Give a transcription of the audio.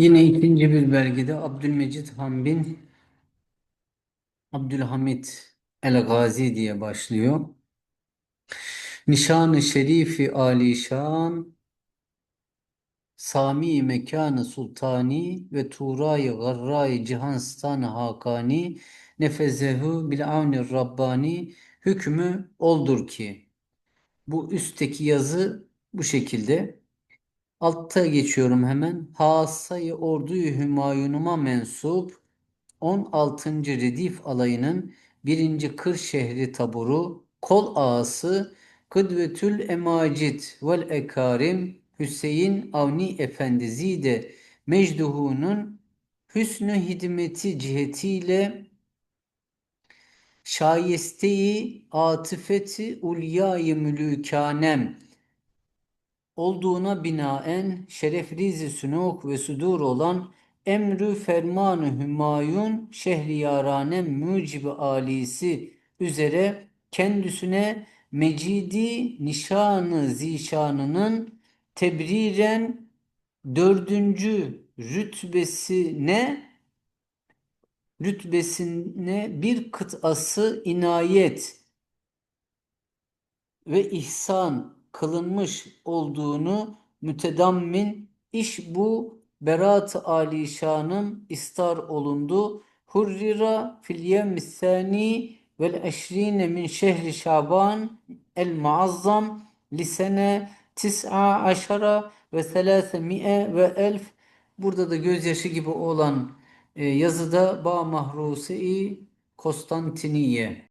Yine ikinci bir belgede Abdülmecid Han bin Abdülhamit el-Gazi diye başlıyor. Nişanı şerifi alişan Sami mekanı sultani ve Turayı garrayı cihanstan hakani nefezehu bil avni rabbani hükmü oldur ki bu üstteki yazı bu şekilde altta geçiyorum hemen hasayı orduyu hümayunuma mensup 16. Redif alayının 1. Kırşehri taburu kol ağası Kıdvetül Emacid vel Ekarim Hüseyin Avni Efendi Zide Mecduhu'nun hüsnü hidmeti cihetiyle şayesteyi atıfeti ulyayı mülükanem olduğuna binaen şereflizi sünuk ve sudur olan emrü fermanı hümayun şehriyarane mucibi alisi üzere kendisine mecidi nişanı zişanının tebriren dördüncü rütbesine rütbesine bir kıtası inayet ve ihsan kılınmış olduğunu mütedammin iş bu berat-ı alişanın istar olundu. Hurrira fil yevmi sani vel eşrine min şehri şaban el muazzam lisene tis'a aşara ve selâse mi'e ve elf Burada da gözyaşı gibi olan e, yazıda Ba Mahrusi Konstantiniye